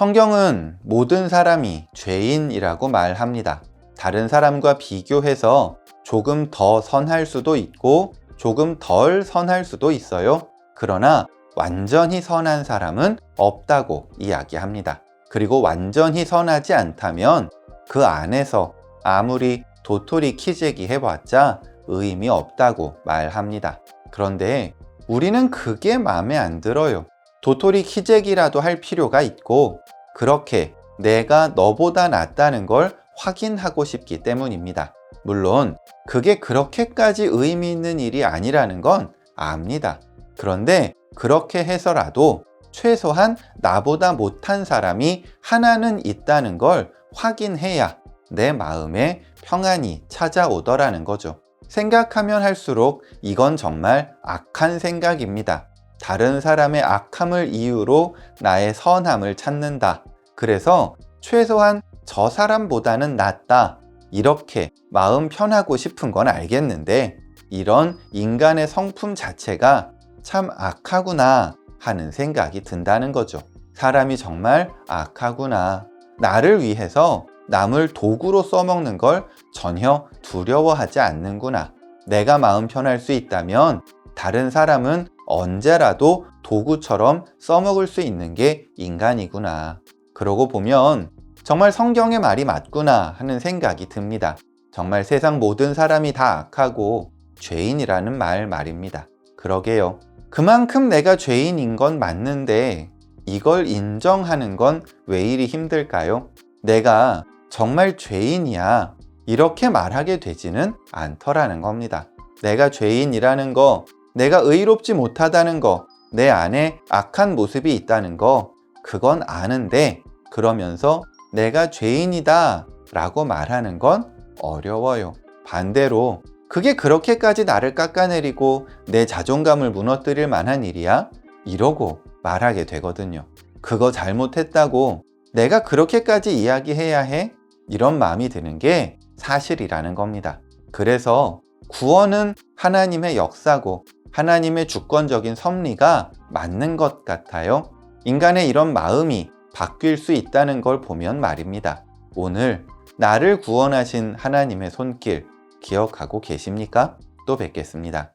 성경은 모든 사람이 죄인이라고 말합니다. 다른 사람과 비교해서 조금 더 선할 수도 있고 조금 덜 선할 수도 있어요. 그러나 완전히 선한 사람은 없다고 이야기합니다. 그리고 완전히 선하지 않다면 그 안에서 아무리 도토리 키재기 해봤자 의미 없다고 말합니다. 그런데 우리는 그게 마음에 안 들어요. 도토리 키재기라도 할 필요가 있고 그렇게 내가 너보다 낫다는 걸 확인하고 싶기 때문입니다. 물론 그게 그렇게까지 의미 있는 일이 아니라는 건 압니다. 그런데 그렇게 해서라도 최소한 나보다 못한 사람이 하나는 있다는 걸 확인해야 내 마음에 평안이 찾아오더라는 거죠. 생각하면 할수록 이건 정말 악한 생각입니다. 다른 사람의 악함을 이유로 나의 선함을 찾는다. 그래서 최소한 저 사람보다는 낫다. 이렇게 마음 편하고 싶은 건 알겠는데 이런 인간의 성품 자체가 참 악하구나 하는 생각이 든다는 거죠. 사람이 정말 악하구나. 나를 위해서 남을 도구로 써먹는 걸 전혀 두려워하지 않는구나. 내가 마음 편할 수 있다면 다른 사람은 언제라도 도구처럼 써먹을 수 있는 게 인간이구나. 그러고 보면 정말 성경의 말이 맞구나 하는 생각이 듭니다. 정말 세상 모든 사람이 다 악하고 죄인이라는 말 말입니다. 그러게요. 그만큼 내가 죄인인 건 맞는데 이걸 인정하는 건 왜 이리 힘들까요? 내가 정말 죄인이야. 이렇게 말하게 되지는 않더라는 겁니다. 내가 죄인이라는 거, 내가 의롭지 못하다는 거, 내 안에 악한 모습이 있다는 거, 그건 아는데 그러면서 내가 죄인이다 라고 말하는 건 어려워요. 반대로 그게 그렇게까지 나를 깎아내리고 내 자존감을 무너뜨릴 만한 일이야? 이러고 말하게 되거든요. 그거 잘못했다고 내가 그렇게까지 이야기해야 해? 이런 마음이 드는 게 사실이라는 겁니다. 그래서 구원은 하나님의 역사고 하나님의 주권적인 섭리가 맞는 것 같아요. 인간의 이런 마음이 바뀔 수 있다는 걸 보면 말입니다. 오늘 나를 구원하신 하나님의 손길 기억하고 계십니까? 또 뵙겠습니다.